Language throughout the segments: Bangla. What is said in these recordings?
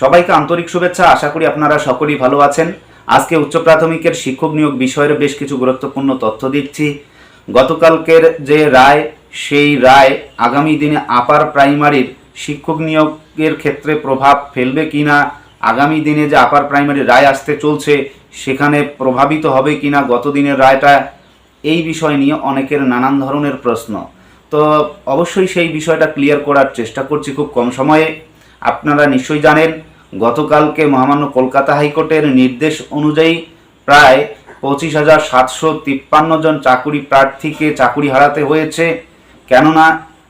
সবাইকে আন্তরিক শুভেচ্ছা। আশা করি আপনারা সকলেই ভালো আছেন। আজকে উচ্চ প্রাথমিকের শিক্ষক নিয়োগ বিষয়ের বেশ কিছু গুরুত্বপূর্ণ তথ্য দিচ্ছি। গতকালকের যে রায়, সেই রায় আগামী দিনে আপার প্রাইমারির শিক্ষক নিয়োগের ক্ষেত্রে প্রভাব ফেলবে কিনা, আগামী দিনে যে আপার প্রাইমারি রায় আসতে চলছে, সেখানে প্রভাবিত হবে কিনা গত দিনের রায়টা, এই বিষয় নিয়ে অনেকের নানান ধরনের প্রশ্ন। তো অবশ্যই সেই বিষয়টা ক্লিয়ার করার চেষ্টা করছি খুব কম সময়ে। আপনারা নিশ্চয়ই জানেন, গতকালকে মহামান্য কলকাতা হাইকোর্টের নির্দেশ অনুযায়ী প্রায় পঁচিশ হাজার সাতশো তিপ্পান্ন জন চাকুরি প্রার্থীকে চাকুরি হারাতে হয়েছে। কেননা,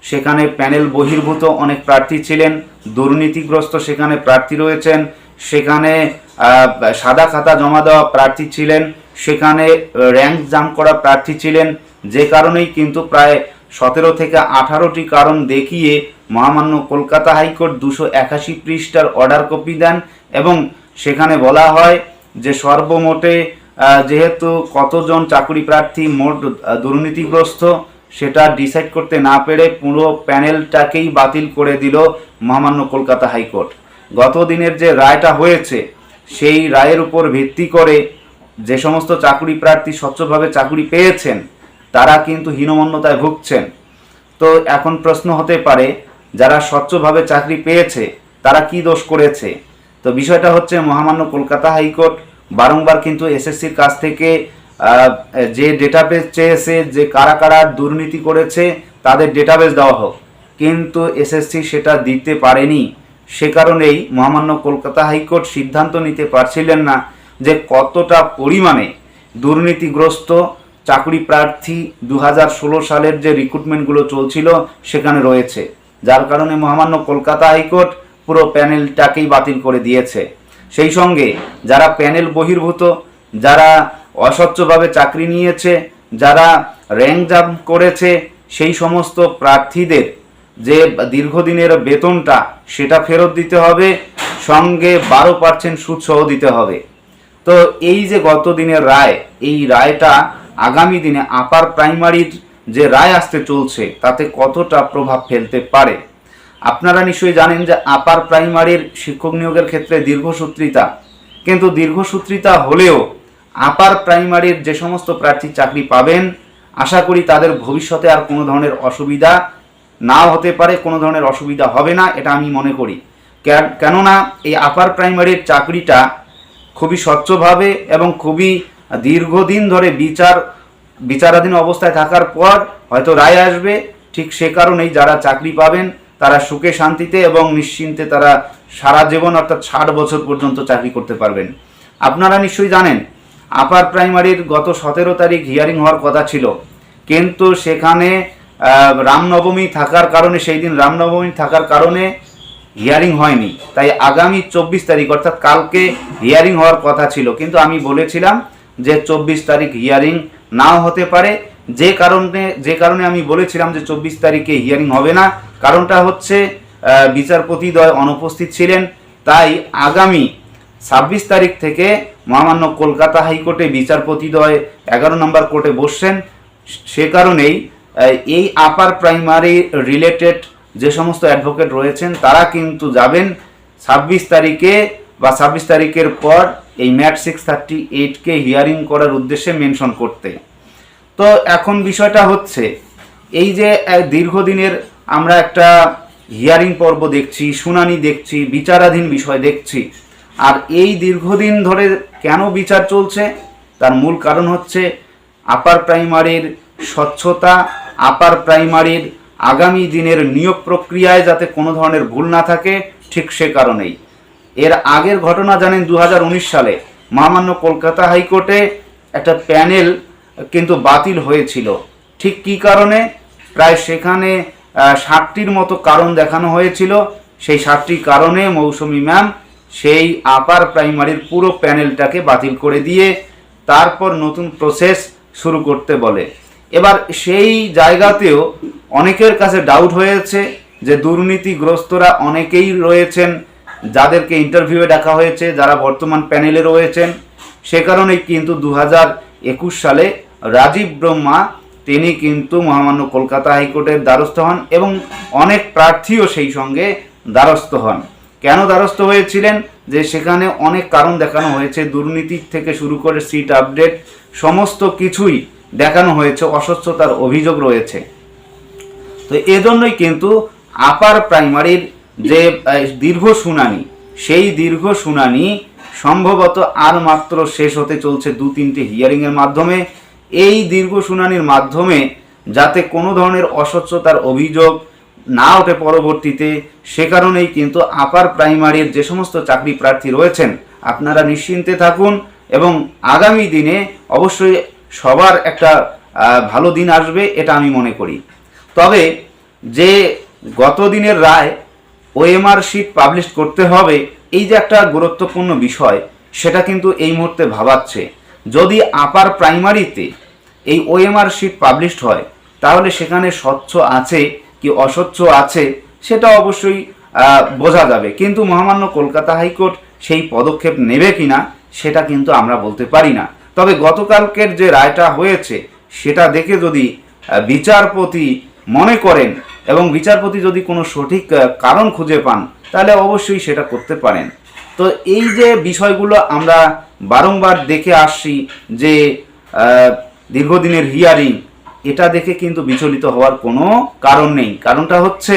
সেখানে প্যানেল বহির্ভূত অনেক প্রার্থী ছিলেন, দুর্নীতিগ্রস্ত সেখানে প্রার্থী রয়েছেন, সেখানে সাদা খাতা জমা দেওয়া প্রার্থী ছিলেন, সেখানে র্যাঙ্ক জাম করা প্রার্থী ছিলেন, যে কারণেই কিন্তু প্রায় সতেরো থেকে আঠারোটি কারণ দেখিয়ে মহামান্য কলকাতা হাইকোর্ট দুশো একাশি পৃষ্ঠার অর্ডার কপি দেন এবং সেখানে বলা হয় যে সর্বমোটে যেহেতু কতজন চাকরি প্রার্থী মোট দুর্নীতিগ্রস্ত, সেটা ডিসাইড করতে না পেরে পুরো প্যানেলটাকেই বাতিল করে দিল মহামান্য কলকাতা হাইকোর্ট। গত দিনের যে রায়টা হয়েছে, সেই রায়ের উপর ভিত্তি করে যে সমস্ত চাকরি প্রার্থী স্বচ্ছভাবে চাকরি পেয়েছেন তারা কিন্তু হীনমন্যতায় ভুগছেন। তো এখন প্রশ্ন হতে পারে, যারা স্বচ্ছভাবে চাকরি পেয়েছে, তারা কি দোষ করেছে? তো বিষয়টা হচ্ছে মহামান্য কলকাতা হাইকোর্ট বারংবার কিন্তু এসএসসির কাছ থেকে যে ডেটাবেস চেয়েছে, যে কারা কারা দুর্নীতি করেছে, তাদের ডেটাবেস দেওয়া হোক। কিন্তু এসএসসি সেটা দিতে পারেনি। সে কারণেই মহামান্য কলকাতা হাইকোর্ট সিদ্ধান্ত নিতে পারছিলেন না যে কতটা পরিমাণে দুর্নীতিগ্রস্ত চাকরি প্রার্থী দু হাজার ষোলো সালের যে রিক্রুটমেন্টগুলো চলছিল সেখানে রয়েছে। যার কারণে মহামান্য কলকাতা হাইকোর্ট পুরো প্যানেলটাকেই বাতিল করে দিয়েছে। সেই সঙ্গে যারা প্যানেল বহির্ভূত, যারা অস্বচ্ছভাবে চাকরি নিয়েছে, যারা র্যাঙ্ক জাম করেছে, সেই সমস্ত প্রার্থীদের যে দীর্ঘদিনের বেতনটা, সেটা ফেরত দিতে হবে, সঙ্গে বারো পার্সেন্ট সুদসহ দিতে হবে। তো এই যে গত দিনের রায়, এই রায়টা আগামী দিনে আপার প্রাইমারির যে রায় আসতে চলছে, তাতে কতটা প্রভাব ফেলতে পারে? আপনারা নিশ্চয়ই জানেন যে আপার প্রাইমারির শিক্ষক নিয়োগের ক্ষেত্রে দীর্ঘসূত্রিতা। কিন্তু দীর্ঘসূত্রিতা হলেও আপার প্রাইমারির যে সমস্ত প্রার্থী চাকরি পাবেন, আশা করি তাদের ভবিষ্যতে আর কোনো ধরনের অসুবিধা না হতে পারে, কোনো ধরনের অসুবিধা হবে না, এটা আমি মনে করি। কেন- কেননা এই আপার প্রাইমারির চাকরিটা খুবই স্বচ্ছভাবে এবং খুবই দীর্ঘদিন ধরে বিচার, বিচারাধীন অবস্থায় থাকার পর হয়তো রায় আসবে। ঠিক সে কারণেই যারা চাকরি পাবেন, তারা সুখে শান্তিতে এবং নিশ্চিন্তে তারা সারা জীবন অর্থাৎ ষাট বছর পর্যন্ত চাকরি করতে পারবেন। আপনারা নিশ্চয়ই জানেন, আপার প্রাইমারির গত সতেরো তারিখ হিয়ারিং হওয়ার কথা ছিল। কিন্তু সেখানে রামনবমী থাকার কারণে, সেই দিন রামনবমী থাকার কারণে হিয়ারিং হয়নি। তাই আগামী চব্বিশ তারিখ, অর্থাৎ কালকে হিয়ারিং হওয়ার কথা ছিল। কিন্তু আমি বলেছিলাম যে চব্বিশ তারিখ হিয়ারিং নাও হতে পারে। যে কারণে যে কারণে আমি বলেছিলাম যে চব্বিশ তারিখে হিয়ারিং হবে না, কারণটা হচ্ছে বিচারপতিদ্বয় অনুপস্থিত ছিলেন, তাই আগামী ছাব্বিশ তারিখ থেকে মহামান্য কলকাতা হাইকোর্টে বিচারপতিদ্বয় এগারো নম্বর কোর্টে বসছেন। সে কারণেই এই আপার প্রাইমারি রিলেটেড যে সমস্ত অ্যাডভোকেট রয়েছেন, তারা কিন্তু যাবেন ছাব্বিশ তারিখে বা ছাব্বিশ তারিখের পর এই ম্যাট সিক্স থার্টি এইটকে হিয়ারিং করার উদ্দেশ্যে মেনশন করতে। তো এখন বিষয়টা হচ্ছে, এই যে দীর্ঘদিনের আমরা একটা হিয়ারিং পর্ব দেখছি, শুনানি দেখছি, বিচারাধীন বিষয় দেখছি, আর এই দীর্ঘদিন ধরে কেন বিচার চলছে? তার মূল কারণ হচ্ছে আপার প্রাইমারির স্বচ্ছতা, আপার প্রাইমারির আগামী দিনের নিয়োগ প্রক্রিয়ায় যাতে কোনো ধরনের ভুল না থাকে, ঠিক সে কারণেই। এর আগের ঘটনা জানেন দু হাজার উনিশ সালে। মহামান্য কলকাতা হাইকোর্টে একটা প্যানেল কিন্তু বাতিল হয়েছিল। ঠিক কী কারণে? প্রায় সেখানে ষাটটির মতো কারণ দেখানো হয়েছিল। সেই ষাটটি কারণে মৌসুমি ম্যাম সেই আপার প্রাইমারির পুরো প্যানেলটাকে বাতিল করে দিয়ে তারপর নতুন প্রসেস শুরু করতে বলে। এবার সেই জায়গাতেও অনেকের কাছে ডাউট হয়েছে যে দুর্নীতিগ্রস্তরা অনেকেই রয়েছেন যাদেরকে ইন্টারভিউয়ে ডাকা হয়েছে, যারা বর্তমান প্যানেলে রয়েছেন, সে কারণেই কিন্তু দু একুশ সালে রাজীব ব্রহ্মা, তিনি কিন্তু মহামান্য কলকাতা হাইকোর্টের দ্বারস্থ হন এবং অনেক প্রার্থীও সেই সঙ্গে দ্বারস্থ হন। কেন দ্বারস্থ হয়েছিলেন? যে সেখানে অনেক কারণ দেখানো হয়েছে, দুর্নীতি থেকে শুরু করে সিট আপডেট সমস্ত কিছুই দেখানো হয়েছে অস্বচ্ছতার অভিযোগ রয়েছে। তো এজন্যই কিন্তু আপার প্রাইমারির যে দীর্ঘ শুনানি, সেই দীর্ঘ শুনানি সম্ভবত আর মাত্র শেষ হতে চলছে দু তিনটে হিয়ারিংয়ের মাধ্যমে। এই দীর্ঘ শুনানির মাধ্যমে যাতে কোনো ধরনের অস্বচ্ছতার অভিযোগ না ওঠে পরবর্তীতে, সে কারণেই কিন্তু আপার প্রাইমারির যে সমস্ত চাকরি প্রার্থী রয়েছেন, আপনারা নিশ্চিন্তে থাকুন এবং আগামী দিনে অবশ্যই সবার একটা ভালো দিন আসবে, এটা আমি মনে করি। তবে যে গত দিনের রায় ওএমআর শিট পাবলিশ করতে হবে, এই যে একটা গুরুত্বপূর্ণ বিষয়, সেটা কিন্তু এই মুহূর্তে ভাবাচ্ছে। যদি আপার প্রাইমারিতে এই ওএমআর শিট পাবলিশড হয়, তাহলে সেখানে স্বচ্ছ আছে কি অস্বচ্ছ আছে, সেটা অবশ্যই বোঝা যাবে। কিন্তু মহামান্য কলকাতা হাইকোর্ট সেই পদক্ষেপ নেবে কিনা, সেটা কিন্তু আমরা বলতে পারি না। তবে গতকালকের যে রায়টা হয়েছে, সেটা দেখে যদি বিচারপতি মনে করেন এবং বিচারপতি যদি কোনো সঠিক কারণ খুঁজে পান, তাহলে অবশ্যই সেটা করতে পারেন। তো এই যে বিষয়গুলো আমরা বারংবার দেখে আসছি যে দীর্ঘদিনের হিয়ারিং, এটা দেখে কিন্তু বিচলিত হওয়ার কোনো কারণ নেই। কারণটা হচ্ছে,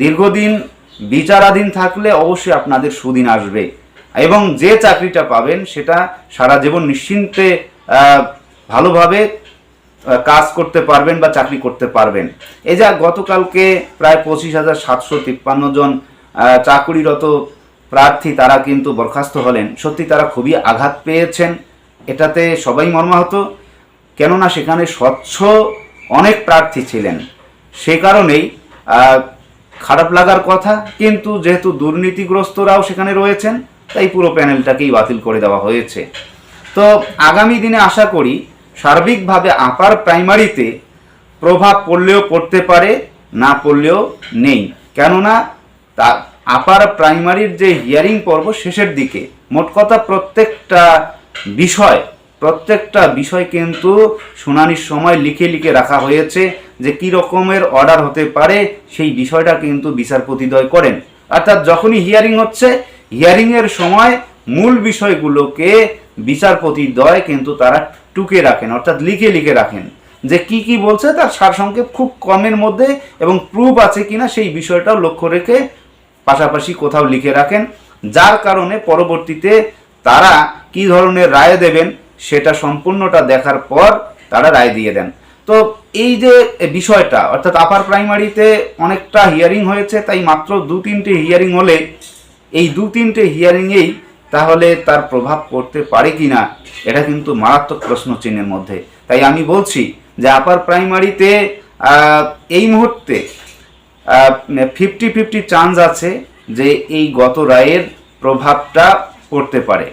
দীর্ঘদিন বিচারাধীন থাকলে অবশ্যই আপনাদের সুদিন আসবে। এবং যে চাকরিটা পাবেন, সেটা সারা জীবন নিশ্চিন্তে ভালোভাবে কাজ করতে পারবেন বা চাকরি করতে পারবেন। এই যা গতকালকে প্রায় পঁচিশ হাজার সাতশো তিপ্পান্ন জন চাকুরিরত প্রার্থী তারা কিন্তু বরখাস্ত হলেন। সত্যি তারা খুবই আঘাত পেয়েছেন। এটাতে সবাই মর্মাহত। কেননা সেখানে স্বচ্ছ অনেক প্রার্থী ছিলেন। সে কারণেই খারাপ লাগার কথা, কিন্তু যেহেতু দুর্নীতিগ্রস্তরাও সেখানে রয়েছেন, তাই পুরো প্যানেলটাকেই বাতিল করে দেওয়া হয়েছে। তো আগামী দিনে আশা করি সার্বিকভাবে আপার প্রাইমারিতে প্রভাব পড়লেও পড়তে পারে, না পড়লেও নেই। কেননা, তা আপার প্রাইমারির যে হিয়ারিং পর্ব শেষের দিকে, মোট কথা প্রত্যেকটা বিষয় প্রত্যেকটা বিষয় কিন্তু শুনানির সময় লিখে লিখে রাখা হয়েছে যে কি রকমের অর্ডার হতে পারে, সেই বিষয়টা কিন্তু বিচারপতিদ্বয় করেন। অর্থাৎ যখনই হিয়ারিং হচ্ছে হিয়ারিং এর সময় মূল বিষয়গুলোকে বিচারপতিদ্বয় কিন্তু তারা টুকে রাখেন, অর্থাৎ লিখে লিখে রাখেন যে কি কি বলছে তার সারসংক্ষেপ খুব কমের মধ্যে এবং প্রুফ আছে কিনা সেই বিষয়টাও লক্ষ্য রেখে পাশাপাশি কোথাও লিখে রাখেন, যার কারণে পরবর্তীতে তারা কি ধরনের রায় দেবেন সেটা সম্পূর্ণটা দেখার পর তারা রায় দিয়ে দেন। তো এই যে বিষয়টা, অর্থাৎ আপার প্রাইমারিতে অনেকটা হিয়ারিং হয়েছে, তাই মাত্র দু তিনটে হিয়ারিং হলে এই দু তিনটে হিয়ারিংয়েই তাহলে তার প্রভাব পড়তে পারে কি না এটা কিন্তু মারাত্মক প্রশ্ন চিহ্নের মধ্যে। তাই আমি বলছি যে আপার প্রাইমারিতে এই মুহূর্তে ফিফটি ফিফটি চান্স আছে যে এই গত রায়ের প্রভাবটা পড়তে পারে।